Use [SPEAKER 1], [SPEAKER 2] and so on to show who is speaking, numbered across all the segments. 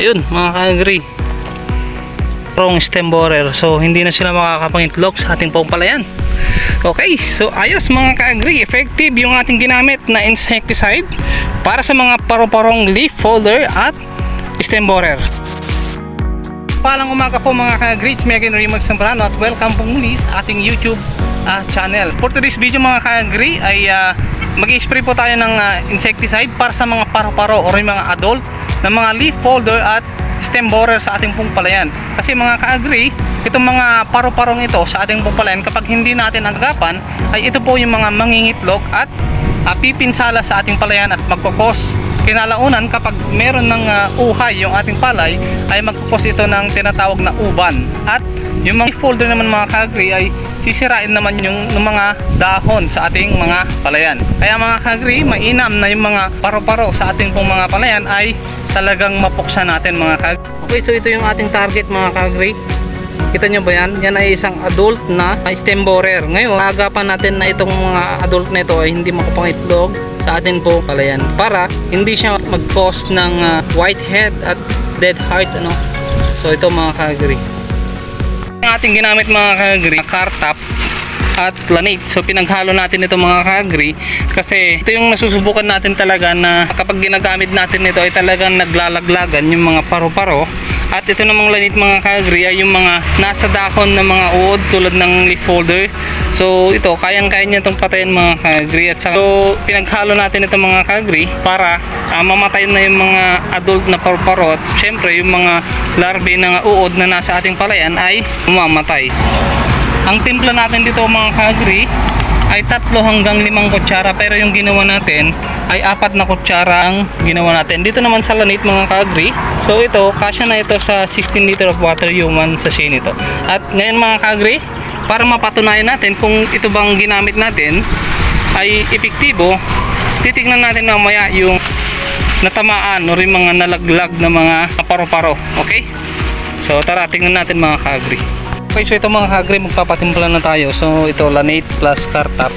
[SPEAKER 1] Ayun, mga ka-agree. Wrong stem borer. So, hindi na sila makakapangitlog sa ating pong palayan. Okay, so ayos mga ka-agree. Effective yung ating ginamit na insecticide para sa mga paru-parong leaf folder at stem borer. Palang umaga po mga ka-agree. It's me again, Remark Zambrano at welcome po muli sa ating YouTube ah, channel. For today's video mga ka-agree ay ah, mag-spray po tayo ng ah, insecticide para sa mga paru-paro or yung mga adult na mga leaf folder at stem borer sa ating pong palayan. Kasi mga ka-agree, itong mga paru-parong ito sa ating pong palayan kapag hindi natin agapan ay ito po yung mga mangingitlog at ah, pipinsala sa ating palayan at magkokos kinalaunan kapag meron ng ah, uhay yung ating palay ay magkukos ito ng tinatawag na uban. At yung mga folder naman mga kagri ay sisirain naman yung, yung mga dahon sa ating mga palayan. Kaya mga kagri mainam na yung mga paro-paro sa ating pong mga palayan ay talagang mapuksan natin mga kagri okay so ito yung ating target mga kagri Kita nyo ba yan? Yan ay isang adult na stem borer. Ngayon, agapan natin na itong mga adult na ito ay hindi makapangitlog sa atin po palayan para hindi siya mag-cause ng ah, whitehead at dead heart ano. So ito mga kagri. Ang ating ginamit mga kagri, car top at lanate. So pinaghalo natin ito mga kagri kasi ito yung nasusubukan natin talaga na kapag ginagamit natin ito ay talagang naglalaglagan yung mga paru-paro at ito namang lanit mga kagri ay yung mga nasa dahon ng mga uod tulad ng leaf folder. So ito, kayang-kaya niya itong patayin mga kagri. At sa, so pinaghalo natin ito mga kagri para ah, mamatay na yung mga adult na paru-paro at syempre yung mga larvae ng uod na nasa ating palayan ay mamamatay. Ang timpla natin dito mga kagri ay tatlo hanggang limang kutsara pero yung ginawa natin ay apat na kutsara ang ginawa natin. Dito naman sa lanit mga kagri. So ito, kasya na ito sa 16 liter of water human sa nito. At ngayon mga kagri, para mapatunayan natin kung ito bang ginamit natin ay epektibo, titignan natin mamaya yung natamaan o rin mga nalaglag na mga paro-paro. Okay? So tara, tingnan natin mga kagri. Okay, so ito mga kagri, magpapatimpla na tayo. So ito, lanate plus cartap.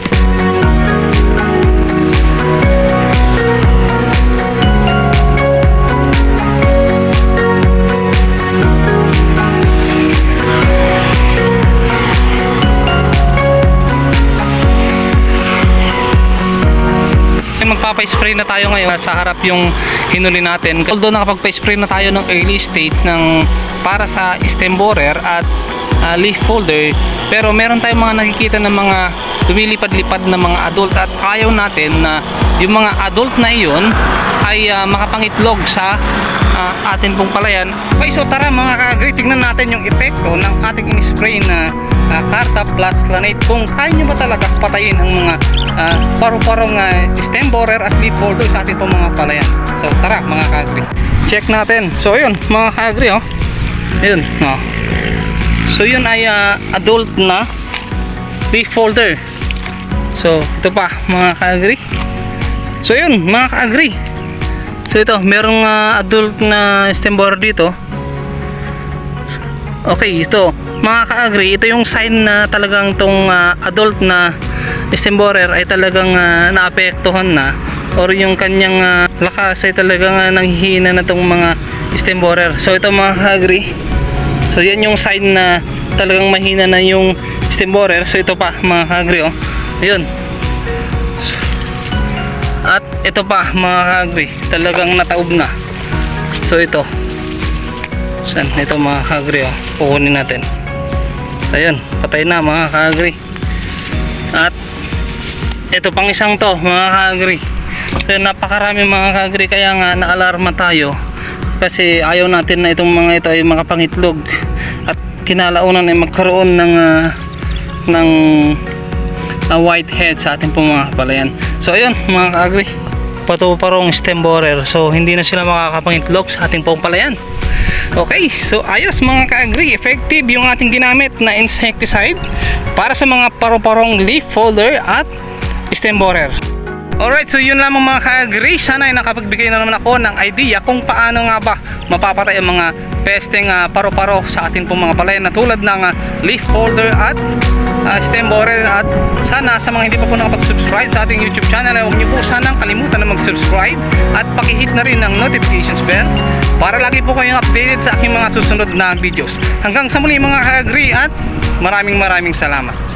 [SPEAKER 1] magpapa-spray na tayo ngayon sa harap yung hinuli natin. Although nakapagpa-spray na tayo ng early stage ng para sa stem borer at ah, leaf folder, pero meron tayong mga nakikita ng mga lumilipad-lipad na mga adult at ayaw natin na yung mga adult na iyon ay ah, makapangitlog sa ah, atin pong palayan. Okay, so tara mga ka-agree, tingnan natin yung epekto ng ating in-spray na uh, Carta plus Lanate kung kaya nyo ba talaga patayin ang mga ah, paru-parong ah, stem borer at leaf folder sa ating pong mga palayan. So tara mga ka-agree. Check natin. So ayun mga ka-agree oh. Ayun. Oh. So yun ay ah, adult na leaf folder. So ito pa mga ka-agree. So yun mga ka-agree. So ito, merong ah, adult na stem borer dito. Okay, ito. Mga ka-agree, ito yung sign na talagang tong ah, adult na stem borer ay talagang ah, naapektuhan na or yung kanyang ah, lakas ay talagang uh, nanghihina na tong mga stem borer. So ito mga ka-agree. So yan yung sign na talagang mahina na yung stem borer. So ito pa mga ka-agree oh. Ayun. At ito pa mga ka-agree, talagang nataob na. So ito. San ito mga ka-agree oh. Kukunin natin. Ayun, patay na mga ka-agree. At ito pang isang to mga ka-agree. So napakarami mga ka-agree kaya nga naalarma tayo kasi ayaw natin na itong mga ito ay makapangitlog at kinalaunan ay magkaroon ng ah, ng na whitehead sa ating pong mga palayan. So ayun mga ka-agree. Pato parong stem borer. So hindi na sila makakapangitlog sa ating pong palayan. Okay, so ayos mga ka-agree. Effective yung ating ginamit na insecticide para sa mga paru-parong leaf folder at stem borer. Alright, so yun lamang mga ka-agree. Sana ay nakapagbigay na naman ako ng idea kung paano nga ba mapapatay ang mga pesteng ah, paru-paro sa ating pong mga palayan na tulad ng ah, leaf folder at ah, stem borer at sana sa mga hindi pa po nakapag-subscribe sa ating YouTube channel ay huwag niyo po sanang kalimutan na mag-subscribe at pakihit na rin ang notifications bell para lagi po kayong updated sa aking mga susunod na videos. Hanggang sa muli mga ka-agree at maraming maraming salamat.